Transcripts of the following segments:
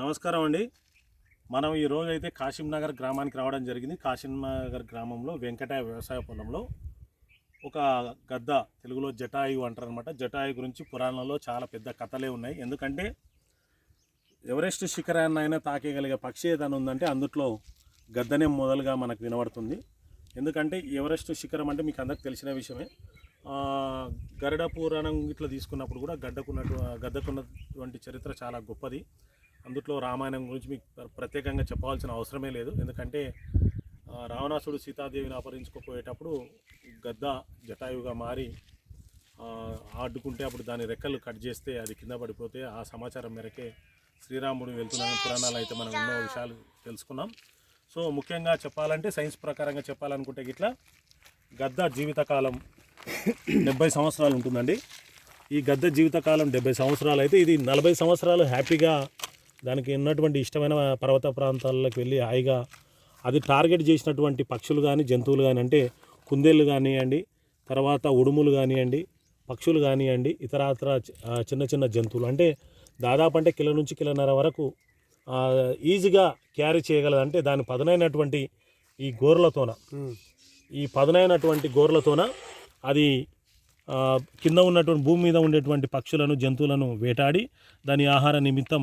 నమస్కారం అండి. మనం ఈరోజు అయితే కాశీం నగర్ గ్రామానికి రావడం జరిగింది. కాశీం నగర్ గ్రామంలో వెంకటయ్య వ్యవసాయ పొలంలో ఒక గద్ద తెలుగులో జటాయు అంటారు అనమాట జటాయు గురించి పురాణంలో చాలా పెద్ద కథలే ఉన్నాయి. ఎందుకంటే ఎవరెస్ట్ శిఖరాన్ని అయినా తాకేయగలిగే పక్షి ఏదైనా ఉందంటే అందుట్లో గద్దనే మొదలుగా మనకు వినబడుతుంది. ఎందుకంటే ఎవరెస్ట్ శిఖరం అంటే మీకు అందరికి తెలిసిన విషయమే. గరుడ పురాణం ఇట్లా తీసుకున్నప్పుడు కూడా గడ్డకున్నటు గద్దకున్నటువంటి చరిత్ర చాలా గొప్పది. అందుట్లో రామాయణం గురించి మీకు ప్ర- ప్రత్యేకంగా చెప్పాల్సిన అవసరమే లేదు. ఎందుకంటే రావణాసుడు సీతాదేవిని అపహరించుకుపోయేటప్పుడు గద్ద జటాయువుగా మారి ఆడుకుంటే అప్పుడు దాని రెక్కలు కట్ చేస్తే అది కింద పడిపోతే ఆ సమాచారం మేరకే శ్రీరాముడు వెళ్తున్న పురాణాలు అయితే మనం ఎన్నో విషయాలు తెలుసుకున్నాం. సో ముఖ్యంగా చెప్పాలంటే సైన్స్ ప్రకారంగా చెప్పాలనుకుంటే గిట్లా గద్ద జీవితకాలం డెబ్బై సంవత్సరాలు ఉంటుందండి. ఈ గద్ద జీవితకాలం డెబ్బై సంవత్సరాలు అయితే ఇది నలభై సంవత్సరాలు హ్యాపీగా దానికి ఉన్నటువంటి ఇష్టమైన పర్వత ప్రాంతాలకు వెళ్ళి హాయిగా అది టార్గెట్ చేసినటువంటి పక్షులు కానీ జంతువులు కానీ అంటే కుందేళ్ళు కానివ్వండి తర్వాత ఉడుములు కానివ్వండి పక్షులు కానివ్వండి ఇతరత్ర చిన్న చిన్న జంతువులు. అంటే దాదాపు అంటే కిలో నుంచి కిలోన్నర వరకు ఈజీగా క్యారీ చేయగలదు. అంటే దాని పదునైనటువంటి ఈ గోర్లతోన ఈ పదునైనటువంటి గోర్లతోన అది కింద ఉన్నటువంటి భూమి మీద ఉండేటువంటి పక్షులను జంతువులను వేటాడి దాని ఆహార నిమిత్తం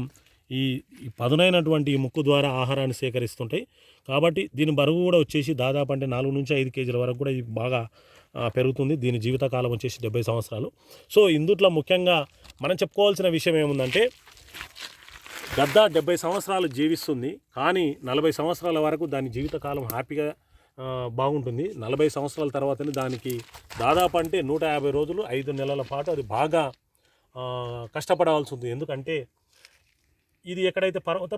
ఈ పదునైనటువంటి ఈ ముక్కు ద్వారా ఆహారాన్ని సేకరిస్తుంటాయి. కాబట్టి దీని బరువు కూడా వచ్చేసి దాదాపు అంటే నాలుగు నుంచి ఐదు కేజీల వరకు కూడా ఇది బాగా పెరుగుతుంది. దీని జీవితకాలం వచ్చేసి డెబ్బై సంవత్సరాలు. సో ఇందుట్లో ముఖ్యంగా మనం చెప్పుకోవాల్సిన విషయం ఏముందంటే గద్ద డెబ్బై సంవత్సరాలు జీవిస్తుంది కానీ నలభై సంవత్సరాల వరకు దాని జీవితకాలం హ్యాపీగా బాగుంటుంది. నలభై సంవత్సరాల తర్వాతనే దానికి దాదాపు అంటే నూట యాభై రోజులు ఐదు నెలల పాటు అది బాగా కష్టపడవలసి ఉంది ఎందుకంటే ఇది ఎక్కడైతే పర్వత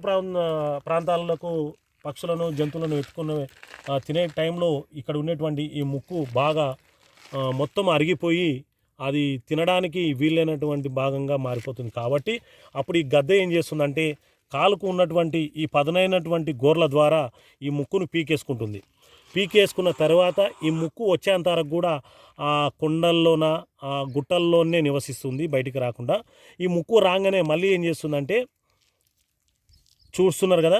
ప్రాంతాలకు పక్షులను జంతువులను ఎత్తుకున్న తినే టైంలో ఇక్కడ ఉన్నటువంటి ఈ ముక్కు బాగా మొత్తం అరిగిపోయి అది తినడానికి వీలైనటువంటి భాగంగా మారిపోతుంది. కాబట్టి అప్పుడు ఈ గద్దె ఏం చేస్తుందంటే కాలుకు ఉన్నటువంటి ఈ పదనైనటువంటి గోర్ల ద్వారా ఈ ముక్కును పీకేసుకుంటుంది. పీకేసుకున్న తర్వాత ఈ ముక్కు వచ్చేంత వరకు కూడా ఆ కొండల్లోన ఆ గుట్టల్లోనే నివసిస్తుంది బయటికి రాకుండా. ఈ ముక్కు రాగానే మళ్ళీ ఏం చేస్తుందంటే చూస్తున్నారు కదా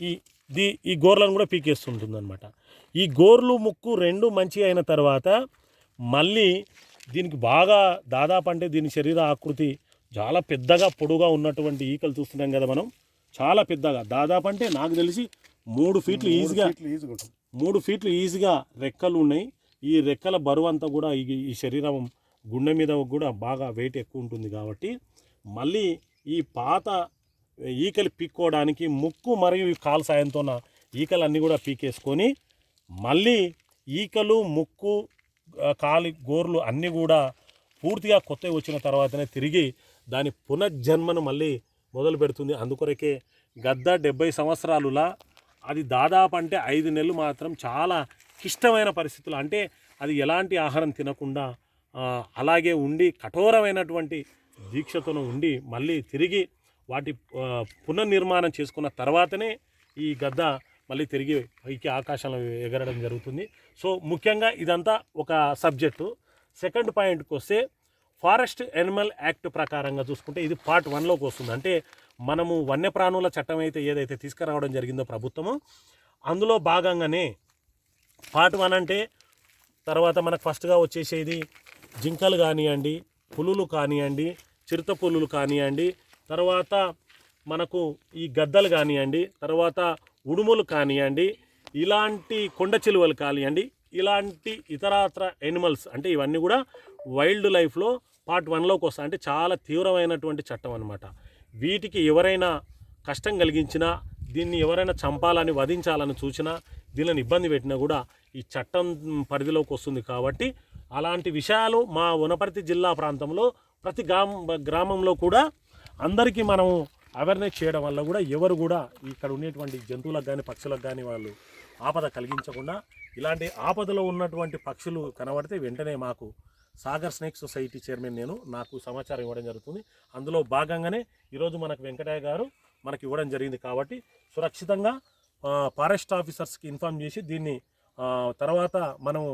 ఈ దీ ఈ గోర్లను కూడా పీకేస్తుంటుంది అనమాట ఈ గోర్లు ముక్కు రెండు మంచి అయిన తర్వాత మళ్ళీ దీనికి బాగా దాదాపు అంటే దీని శరీర ఆకృతి చాలా పెద్దగా పొడుగా ఉన్నటువంటి ఈకలు చూస్తున్నాం కదా మనం. చాలా పెద్దగా దాదాపు అంటే నాకు తెలిసి మూడు ఫీట్లు ఈజీగా మూడు ఫీట్లు ఈజీగా రెక్కలు ఉన్నాయి. ఈ రెక్కల బరువు అంతా కూడా ఈ ఈ శరీరం గుండె మీద కూడా బాగా వెయిట్ ఎక్కువ ఉంటుంది కాబట్టి మళ్ళీ ఈ పాత ఈకలు పీక్కోవడానికి ముక్కు మరియు కాలు సాయంతో ఈకలన్నీ కూడా పీకేసుకొని మళ్ళీ ఈకలు ముక్కు కాలి గోర్లు అన్నీ కూడా పూర్తిగా కొత్తవి వచ్చిన తర్వాతనే తిరిగి దాని పునర్జన్మను మళ్ళీ మొదలు పెడుతుంది. అందుకొరకే గద్ద డెబ్బై సంవత్సరాలులా అది దాదాపు అంటే ఐదు నెలలు మాత్రం చాలా క్లిష్టమైన పరిస్థితులు. అంటే అది ఎలాంటి ఆహారం తినకుండా అలాగే ఉండి కఠోరమైనటువంటి దీక్షతోను ఉండి మళ్ళీ తిరిగి వాటి పునర్నిర్మాణం చేసుకున్న తర్వాతనే ఈ గద్ద మళ్ళీ తిరిగి పైకి ఆకాశంలో ఎగరడం జరుగుతుంది. సో ముఖ్యంగా ఇదంతా ఒక సబ్జెక్టు. సెకండ్ పాయింట్కి వస్తే ఫారెస్ట్ యానిమల్ యాక్ట్ ప్రకారంగా చూసుకుంటే ఇది పార్ట్ వన్లోకి వస్తుంది. అంటే మనము వన్యప్రాణుల చట్టం అయితే ఏదైతే తీసుకురావడం జరిగిందో ప్రభుత్వము అందులో భాగంగానే పార్ట్ వన్ అంటే తర్వాత మనకు ఫస్ట్గా వచ్చేసేది జింకలు కానివ్వండి పులులు కానివ్వండి చిరుత పులులు కానివ్వండి తర్వాత మనకు ఈ గద్దలు కానివ్వండి తర్వాత ఉడుములు కానివ్వండి ఇలాంటి కొండ చిలువలు కానివ్వండి ఇలాంటి ఇతరత్ర ఎనిమల్స్ అంటే ఇవన్నీ కూడా వైల్డ్ లైఫ్లో పార్ట్ వన్లోకి వస్తాయి అంటే చాలా తీవ్రమైనటువంటి చట్టం అనమాట వీటికి ఎవరైనా కష్టం కలిగించినా దీన్ని ఎవరైనా చంపాలని వధించాలని చూసినా దీనిని ఇబ్బంది పెట్టినా కూడా ఈ చట్టం పరిధిలోకి వస్తుంది కాబట్టి అలాంటి విషయాలు మా వనపర్తి జిల్లా ప్రాంతంలో ప్రతి గ్రామ గ్రామంలో కూడా అందరికీ మనం అవేర్నెస్ చేయడం వల్ల కూడా ఎవరు కూడా ఇక్కడ ఉండేటువంటి జంతువులకు కానీ పక్షులకు కానీ వాళ్ళు ఆపద కలిగించకుండా ఇలాంటి ఆపదలో ఉన్నటువంటి పక్షులు కనబడితే వెంటనే మాకు సాగర్ స్నేక్ సొసైటీ చైర్మన్ నేను నాకు సమాచారం ఇవ్వడం జరుగుతుంది. అందులో భాగంగానే ఈరోజు మనకు వెంకటయ్య గారు మనకి ఇవ్వడం జరిగింది కాబట్టి సురక్షితంగా ఫారెస్ట్ ఆఫీసర్స్కి ఇన్ఫామ్ చేసి దీన్ని తర్వాత మనం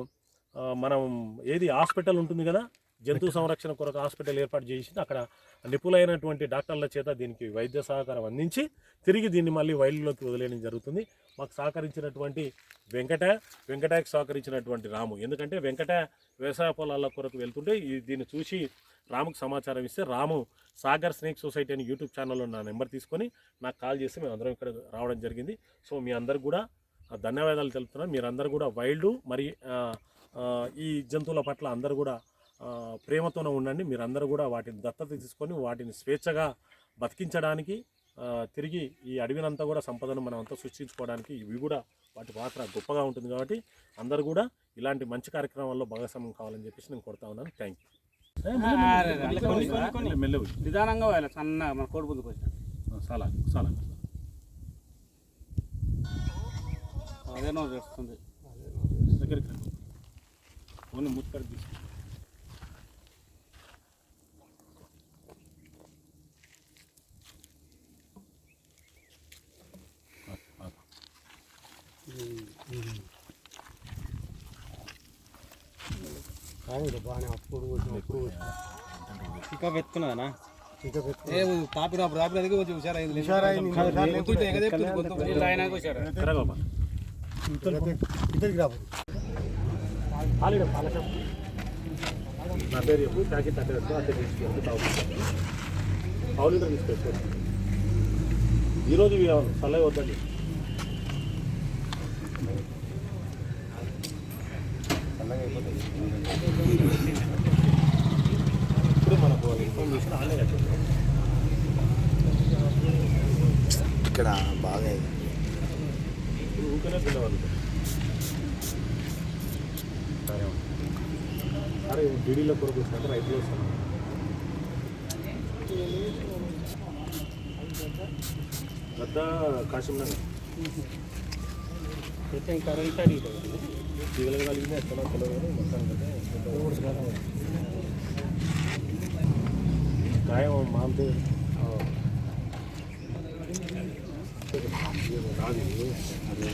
మనం ఏది హాస్పిటల్ ఉంటుంది కదా జంతు సంరక్షణ కొరకు హాస్పిటల్ ఏర్పాటు చేసి అక్కడ నిపుణులైనటువంటి డాక్టర్ల చేత దీనికి వైద్య సహకారం అందించి తిరిగి దీన్ని మళ్ళీ వైల్డ్లోకి వదిలేయడం జరుగుతుంది. మాకు సహకరించినటువంటి వెంకట వెంకటకి సహకరించినటువంటి రాము. ఎందుకంటే వెంకట వ్యవసాయ పొలాల కొరకు వెళ్తుంటే ఈ దీన్ని చూసి రాముకు సమాచారం ఇస్తే రాము సాగర్ స్నేక్ సొసైటీ అని యూట్యూబ్ ఛానల్లో నా నెంబర్ తీసుకొని నాకు కాల్ చేసి మేము అందరం ఇక్కడ రావడం జరిగింది. సో మీ అందరు కూడా ధన్యవాదాలు తెలుపుతున్నాను. మీరందరూ కూడా వైల్డ్ మరి ఈ జంతువుల పట్ల అందరూ కూడా ప్రేమతోనే ఉండండి మీరందరూ కూడా వాటిని దత్తత తీసుకొని వాటిని స్వేచ్ఛగా బతికించడానికి తిరిగి ఈ అడవినంతా కూడా సంపదను మనం అంతా సృష్టించుకోవడానికి ఇవి కూడా వాటి పాత్ర గొప్పగా ఉంటుంది కాబట్టి అందరూ కూడా ఇలాంటి మంచి కార్యక్రమాల్లో భాగస్వామ్యం కావాలని చెప్పేసి నేను కొడతా ఉన్నాను థ్యాంక్ యూ నిదానంగా సన్న మన కోడి ముందుకు వచ్చిన చాలా చాలా అదే నోరు వస్తుంది దగ్గరికి రండి. ఇంకా పెట్టుకున్నానా తాపి రాపు రాపి అది కొంచెం హుషారైంది నా పేరు చెప్పు. ప్యాకెట్ పావు లీటర్ తీసుకెళ్ళి ఈరోజు ఇవి కావాలి ఇప్పుడు మనకు ఇన్ఫర్మేషన్ ఆన్లైన్ ఇక్కడ బాగా ఇప్పుడు ఊరికనే పిల్లవాళ్ళు అరే డీడీలో కొరకు వచ్చినాక రైతులు వస్తాను గద్ద కాశం అడిగి తీగలగలిగింది ఎక్కడో తెలియదు కానీ మొత్తం గాయం మాంతే రాదు అదే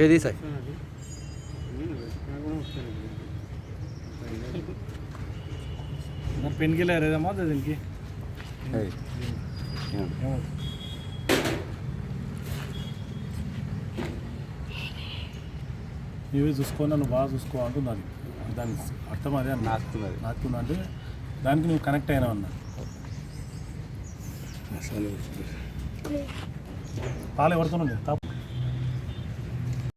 చేది సార్ పెన్ కిల్లర్ ఏదమ్మా దీనికి? నీవే చూసుకో నన్ను బాగా చూసుకో అంటున్నది దాని అర్థం అదే నాకుతున్నది నాకుతున్నా అంటే దానికి నువ్వు కనెక్ట్ అయినావు అన్న. పాలు ఎవరితో తాపు.